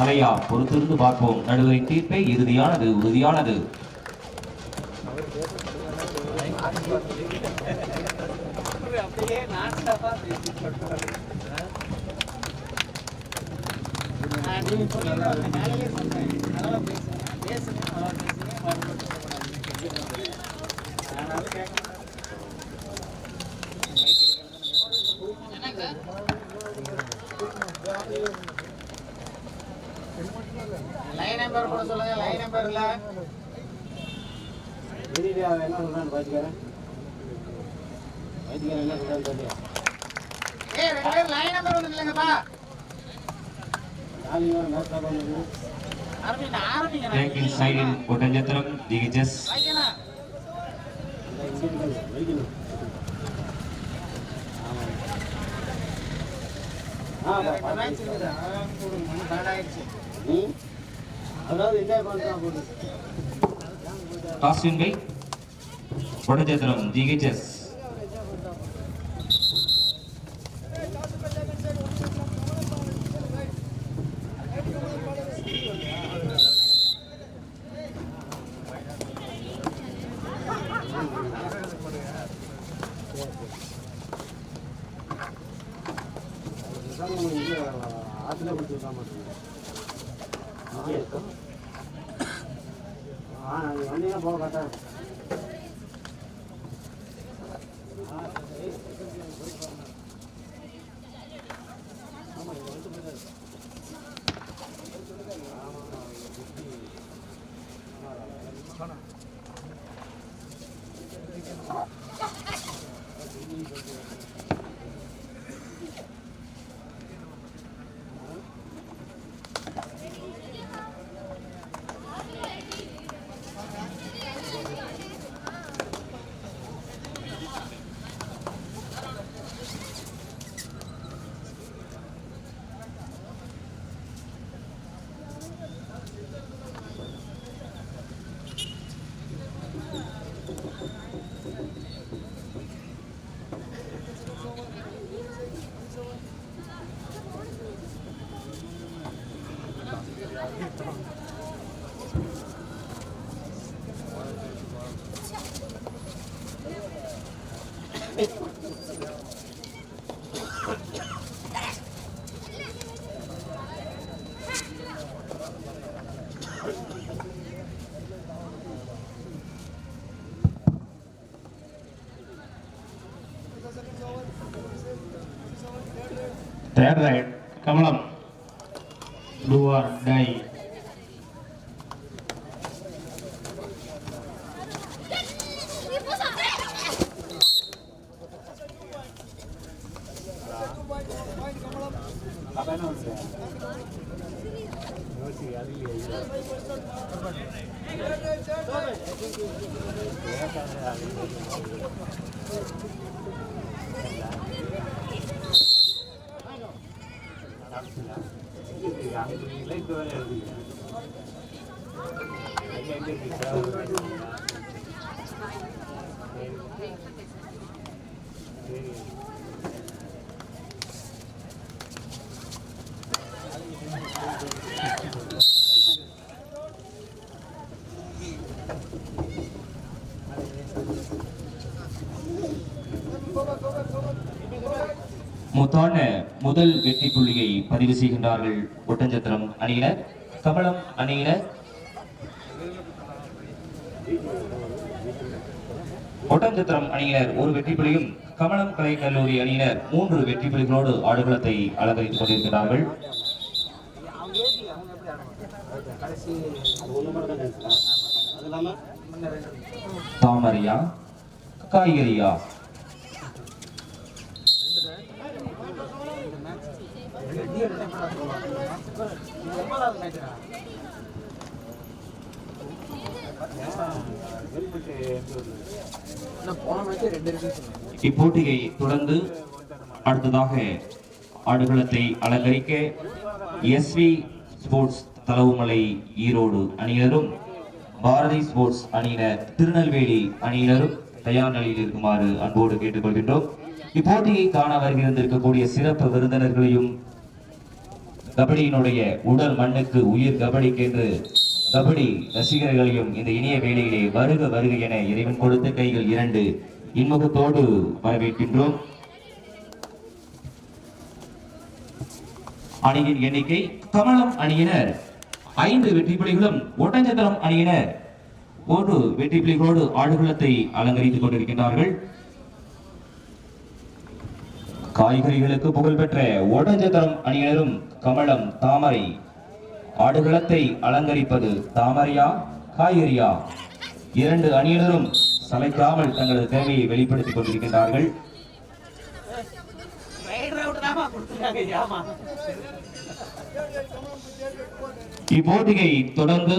கலையா பொறுத்திருந்து பார்ப்போம். நடுவரின் தீர்ப்பை இறுதியானது உறுதியானது. லைன் நம்பர் கூட சொல்லுங்க லைன் நம்பர் இல்ல. வெளியில அவன் என்ன சொல்றான்னு பாத்துக்கிறேன் வைத்தியர் என்ன சொல்றான்னு ஏய் ரெண்டு பேரும் லைன் நம்பர் ஒண்ணு இல்லங்கப்பா. நாளைக்கு வர மேட்ச் பண்ணுறது ஆரம்பிங்க ஆரம்பிங்க ரேங்கிங் சைடில் ஒட்டஞ்சத்திரம் டிஹெச்எஸ் வைக்கணும் வைக்கணும். ஆ ரெண்டு மேட்ச் இருக்குது அதான் போடுங்க மணி பன்னெண்டு ஆயிடுச்சு. ம் அதாவது என்ஜாய் பண்ணுறான் போட்டு Hair right. Kamalam. Do dai பண்ணுறேன் யோசி வேலை எழுதுகிறேன் முத்தான முதல் வெற்றி புள்ளியை பதிவு செய்கின்றார்கள் ஒட்டஞ்சத்திரம் அணியினர். கமலம் அணியினர். ஒட்டஞ்சத்திரம் அணியினர் ஒரு வெற்றி புள்ளியும் கமலம் கலை கல்லூரி அணியினர் மூன்று வெற்றி புள்ளிகளோடு ஆடுகளத்தை அலங்கரித்துக் கொண்டிருக்கிறார்கள் தாமரியா காய்கறியா இப்போட்டியை தொடர்ந்து அடுத்ததாக ஆடுகளத்தை அலங்கரிக்க எஸ்வி ஸ்போர்ட்ஸ் தலவுமலை ஈரோடு அணியினரும் பாரதி ஸ்போர்ட்ஸ் அணியினர் திருநெல்வேலி அணியினரும் தயார் நிலையில் இருக்குமாறு அன்போடு கேட்டுக்கொள்கின்றோம். இப்போட்டியை காண வருகிறந்திருக்கக்கூடிய சிறப்பு விருந்தினர்களையும் கபடியினுடைய உடல் மண்ணுக்கு உயிர் கபடிக்கென்று கபடி ரசிகர்களையும் இந்த இனிய வேலையிலே வருக வருக என இறைவன் கொடுத்த கைகள் இரண்டு. இன்முகத்தோடு வரவேற்கின்றோம். அணியின் எண்ணிக்கை கமலம் அணியினர். ஐந்து வெற்றி புலிகளும் ஒட்டஞ்சத்திரம் அணியினர். ஒரு வெற்றி புலிகளோடு ஆடுகளத்தை அலங்கரித்துக் கொண்டிருக்கின்றார்கள். காய்கறிகளுக்கு புகழ்பெற்ற ஒட்டஞ்சத்திரம் அணியினரும் கமலம் தாமரை. ஆடுகளத்தை அலங்கரிப்பது தாமரையா காய்கறியா? இரண்டு அணியினரும் சளைக்காமல் தங்களது தேவையை வெளிப்படுத்திக் கொண்டிருக்கின்றார்கள். இப்போட்டியை தொடர்ந்து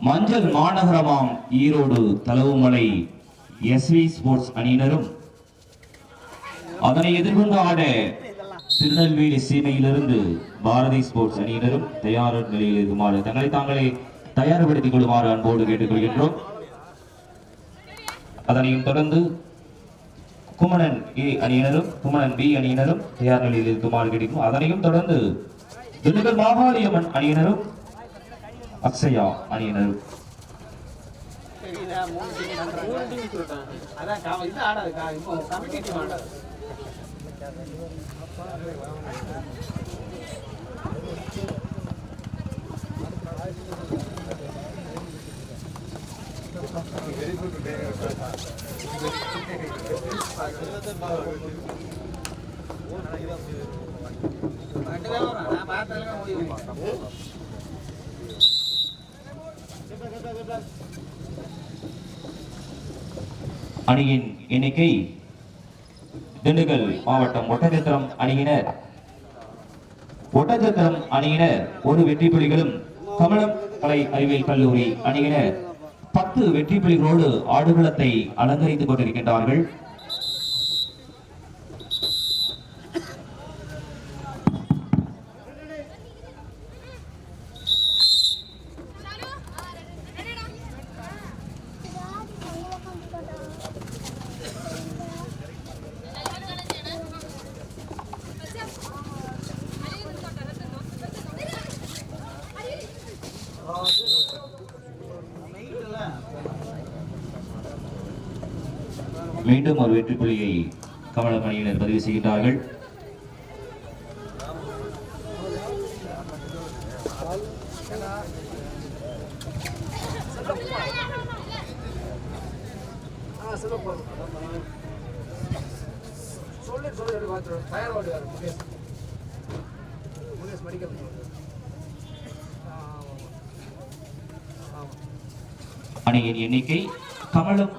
மஞ்சள் மாநகரமாம் ஈரோடு தலவுமலை எஸ்வி ஸ்போர்ட்ஸ் அணியினரும் அதனை எதிர்கொண்டு ஆட திருநெல்வேலி சீமையிலிருந்து பாரதி ஸ்போர்ட்ஸ் அணியினரும் தயார் நிலையில் இருக்குமாறு தங்களை தாங்களே தயார்படுத்திக் கொள்ளுமாறு அன்போடு கேட்டுக்கொள்கின்றோம். அதனையும் தொடர்ந்து குமணன் ஏ அணியினரும் குமணன் பி அணியினரும் தயார் நிலையில் இருக்குமாறு கிடைக்கும் அதனையும் தொடர்ந்து திண்டுக்கல் மாகாளியம்மன் அணியினரும் அக்ஷயா அணியினரும். அதான் இது ஆடாது கா- இப்போ கமிட்டி டீம் ஆடாது ரெண்டுதான் வரும். நான் பார்த்ததுல முடிவு அணியின் எண்ணிக்கை திண்டுக்கல் மாவட்டம் ஒட்டச்சத்திரம் அணியினர். ஒட்டச்சத்திரம் அணியினர் ஒரு வெற்றி புலிகளும் தமிழம் கலை அறிவியல் கல்லூரி அணியினர். பத்து வெற்றி புலிகளோடு ஆடுகளத்தை அலங்கரித்துக் கொண்டிருக்கின்றார்கள். மீண்டும் ஒரு வெற்றி புலியை கமலம் அணியினர் பதிவு செய்கின்றார்கள். அணியின் எண்ணிக்கை கமலம்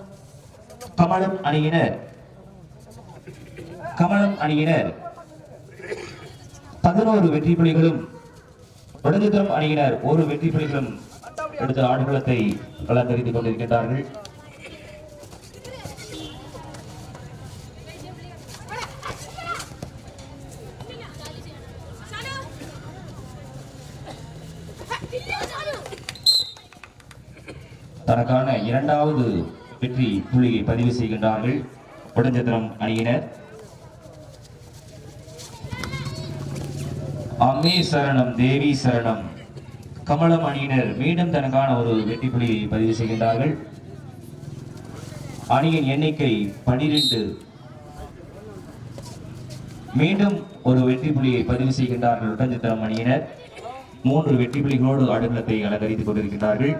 கமலம் அணியினர். கமலம் அணியினர். பதினோரு வெற்றி புலிகளும் வடதுதரம் அணியினர். ஒரு வெற்றி புலிகளும் எடுத்த ஆடுகளத்தை அலங்கரித்துக் கொண்டிருக்கின்றார்கள். தனக்கான இரண்டாவது வெற்றி புள்ளியை பதிவு செய்கின்றார்கள். உடஞ்சத்திரம் அணியினர். அம்மே சரணம் தேவி சரணம் கமலம் அணியினர். மீண்டும் தனக்கான ஒரு வெற்றி புள்ளியை பதிவு செய்கின்றார்கள். அணியின் எண்ணிக்கை பனிரெண்டு. மீண்டும் ஒரு வெற்றி புள்ளியை பதிவு செய்கின்றார்கள். உடஞ்சத்திரம் அணியினர். மூன்று வெற்றி புள்ளிகளோடு ஆடுகளத்தை அலங்கரித்துக் கொண்டிருக்கின்றார்கள்.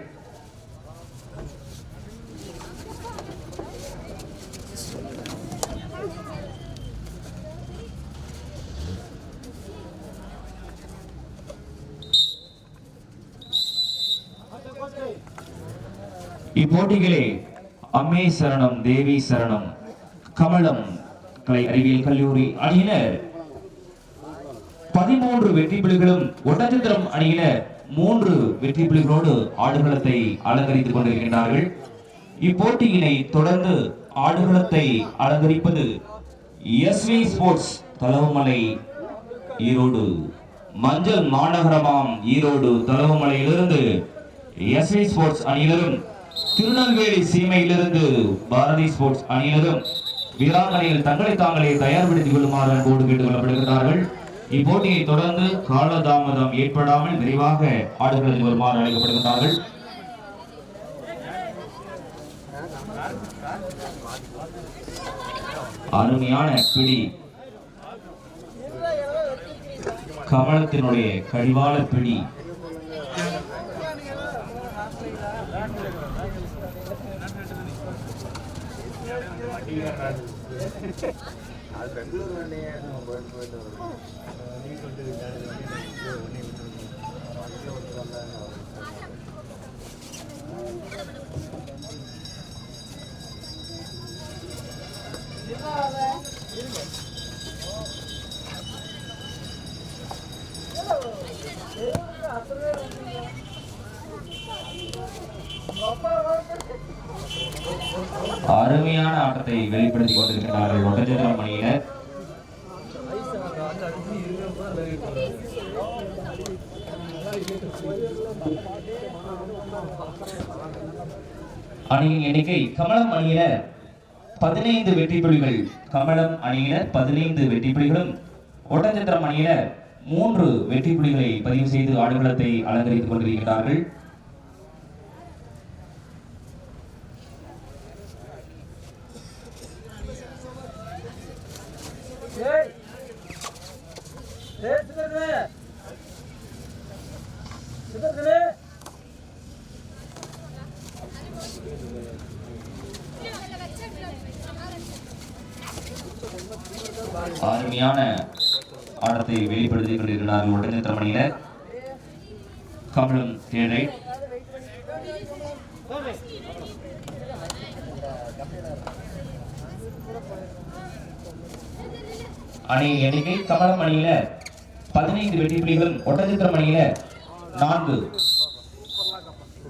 இப்போட்டிகளே அம்மே சரணம் தேவி சரணம் கமலம் கலை அறிவியல் கல்லூரி அணியினர். பதிமூன்று வெற்றி புலிகளும் ஒட்டச்சத்திரம் அணியினர். மூன்று வெற்றி புலிகளோடு ஆடுகளத்தை அலங்கரித்துக் கொண்டிருக்கின்றார்கள். இப்போட்டியினை தொடர்ந்து ஆடுகளத்தை அலங்கரிப்பது S V sports Thalavumalai Erode. மஞ்சள் மாநகரமாம் ஈரோடு தலவுமலையிலிருந்து எஸ் வி ஸ்போர்ட்ஸ் அணியினரும் திருநெல்வேலி சீமையிலிருந்து பாரதி ஸ்போர்ட்ஸ் அணியினரும் வீராங்கனையில் தங்களை தாங்களே தயார்படுத்திக் கொள்ளுமாறு அன்போடு கேட்டுக் கொள்ளப்படுகிறார்கள் இப்போட்டியை தொடர்ந்து காலதாமதம் ஏற்படாமல் விரைவாக ஆடுகளுக்கு வருமாறு அழைக்கப்படுகிறார்கள் அருமையான பிடி. கமலத்தினுடைய கழிவாள பிடி. அது பெங்களூர் வழியாக போயிட்டு அருமையான ஆட்டத்தை வெளிப்படுத்திக் கொண்டிருக்கிறார்கள் ஒட்டச்சத்திரம் மணியினர் அணியின் எண்ணிக்கை கமலம் அணியில பதினைந்து வெற்றி புலிகள் கமலம் அணியில பதினைந்து வெற்றி புலிகளும் ஒட்டச்சத்திரம் அணியில மூன்று வெற்றி புலிகளை பதிவு செய்து ஆடுகளத்தை அலங்கரித்துக் கொண்டிருக்கிறார்கள் ஏய் ஏய் சிதறே சிதறே அருமையான ஆட்டத்தை வெளிப்படுத்திக் கொண்டிருக்கிறார்கள். ஒட்டச்சத்திரம் அணியில கமலம் தேடை. அணி எண்ணிக்கை கமலம் அணியில பதினைந்து வெற்றி புலிகளும் ஒட்டச்சத்திரம் அணியில நான்கு.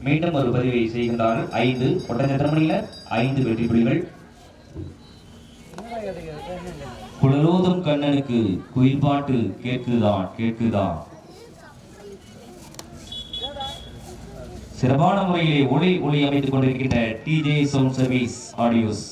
மீண்டும் ஒரு பதிவை செய்கின்றார்கள். ஐந்து ஒட்டச்சத்திரம் அணியில ஐந்து வெற்றி புலிகள் குலரோதம் கண்ணனுக்கு குயில் பாட்டு கேட்குதான் கேட்குதான் சிறப்பான முறையிலே ஒளி ஒளி அமைத்துக் கொண்டிருக்கின்ற DJ sound service audios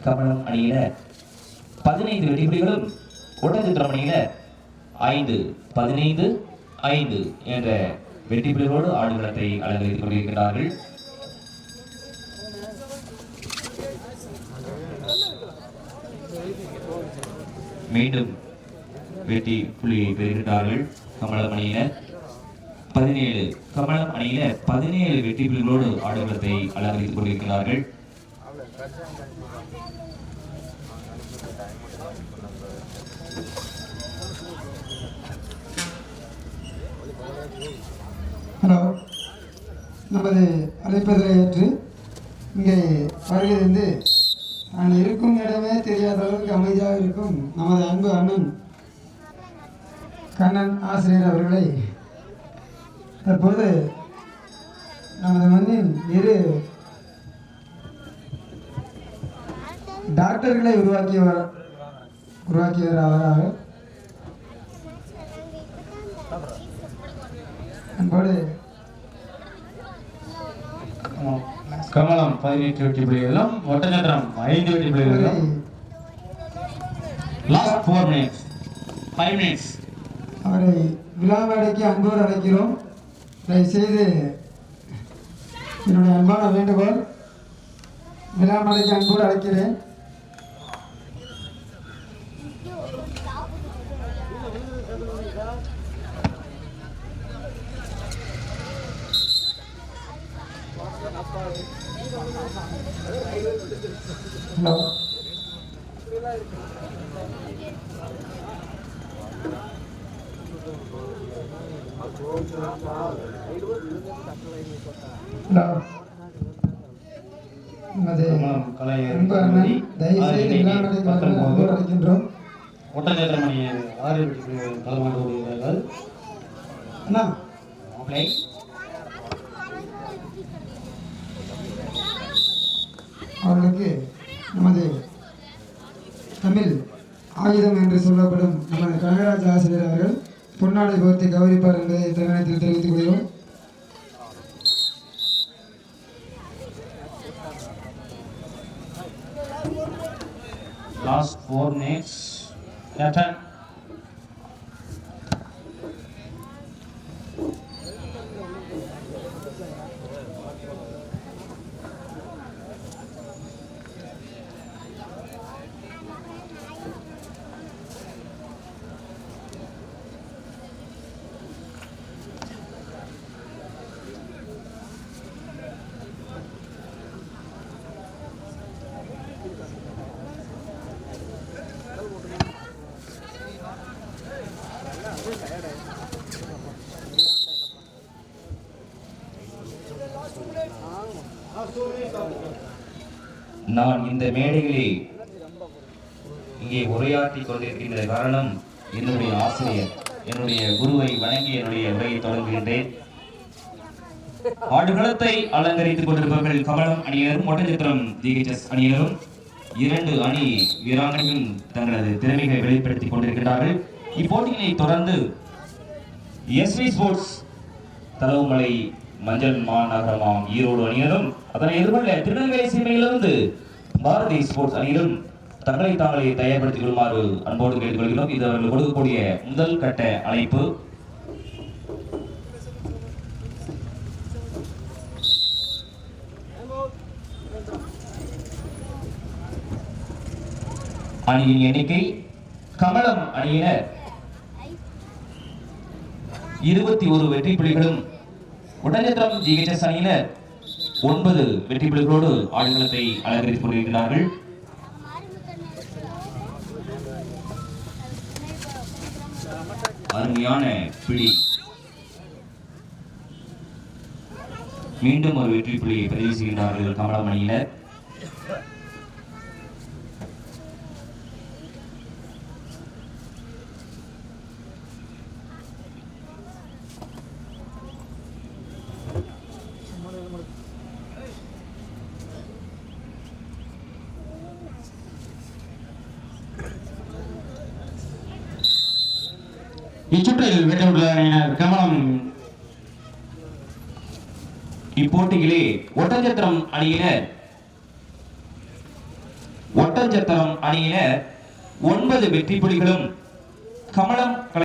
Kamalam அணியில பதினைந்து வெடிபிடிகளும் ஒட்டச்சித்திரம் அணியில ஐந்து பதினைந்து ஐந்து என்ற வெற்றிப்பிடிகளோடு ஆடுகளத்தை அலங்கரித்துக் கொண்டிருக்கிறார்கள் மீண்டும் வெற்றி புள்ளியை பெறுகிறார்கள் கமலம் அணியினர் பதினேழு கமலம் அணியில பதினேழு வெற்றி புள்ளிகளோடு ஆடுகளத்தை அலங்கரித்துக் கொண்டிருக்கிறார்கள் ஹலோ நமது அழைப்பதில் ஏற்று இங்கே வருகிறது நான் இருக்கும் இடமே தெரியாத அளவுக்கு அமைதியாக இருக்கும் நமது அன்பு அண்ணன் கண்ணன் ஆசிரியர் அவர்களை தற்போது நமது மண்ணின் இரு டாக்டர்களை உருவாக்கியவர் உருவாக்கியவர் அவராக. அன்போடு கமலம் பதினெட்டு வெட்டி புள்ளிகளும் ஒட்டச்சந்திரம் ஐந்து வெட்டி புள்ளிகளும் last four minutes five minutes அவரை விழா மேடைக்கு அன்போடு அழைக்கிறோம். தயவுசெய்து என்னுடைய அன்பான வேண்டுகோள் விழாமலைக்கு அன்போடு அழைக்கிறேன். ஹலோ. ஹலோ. நமது அன்பு அண்ணன் தயவுசெய்து விழா மேடைக்கு வருமாறு அன்போடு அழைக்கின்றோம் ஒட்டச்சத்திரம் அணி ஆறு களமாண்டு வருகிறார்கள் அண்ணா பிளே அவர்களுக்கு நமது தமிழ் ஆயுதம் என்று சொல்லப்படும் நமது கனகராஜ் ஆசிரியர் அவர்கள் பொன்னாடை கோர்த்து கௌரிப்பார் என்பதை தருணத்தில் தெரிவித்துக் கொள்கிறோம் Last four minutes. Your. இந்த மேடையிலே இங்கே உரையாற்றி கொண்டிருக்கின்ற காரணம் என்னுடைய ஆசிரியர் என்னுடைய குருவை வணங்கி என்னுடைய உரையை தொடங்குகின்றேன். ஆடுகளத்தை அலங்கரித்துக் கொண்டிருப்பவர்கள் கமலம் அணியினரும் ஒட்டஞ்சத்திரம் ஜிஹெச்எஸ் அணியினரும் இரண்டு அணி வீராங்கனையும் தங்களது திறமைகளை வெளிப்படுத்திக் கொண்டிருக்கிறார்கள் இப்போட்டியினை தொடர்ந்து எஸ்வி ஸ்போர்ட்ஸ் தலவுமலை மஞ்சள் மாநகரமாம் ஈரோடு அணியினரும் அதனை எதிர்கொள்ள திருநெல்வேலி சீமையிலிருந்து பாரதி ஸ்போர்ட்ஸ் அணியிலும் தங்களை தாங்களே தயார்படுத்திக் கொள்ளுமாறு அன்போடு கேட்டுக்கொள்கிறோம். இது அவர்கள் கொடுக்கக்கூடிய முதல் கட்ட அழைப்பு. அணியின் எண்ணிக்கை கமலம் அணியினர். இருபத்தி ஒரு வெற்றி புலிகளும் உடனேற்றம் ஜிஹெச்எஸ் அணியினர். ஒன்பது வெற்றி புலிகளோடு ஆடுகளத்தை அலங்கரித்துக் கொண்டிருக்கிறார்கள். அருமையான பிடி மீண்டும் ஒரு வெற்றி புள்ளியை பதிவு செய்கின்றார்கள் கமலமணியினர் அணியினர் இச்சுற்றில் வெற்றி பெற்றுள்ள அணியினர் கமலம் இப்போட்டியிலே ஒட்டஞ்சத்திரம் அணியினர். ஒட்டஞ்சத்திரம் அணியினர். ஒன்பது வெற்றி புலிகளும்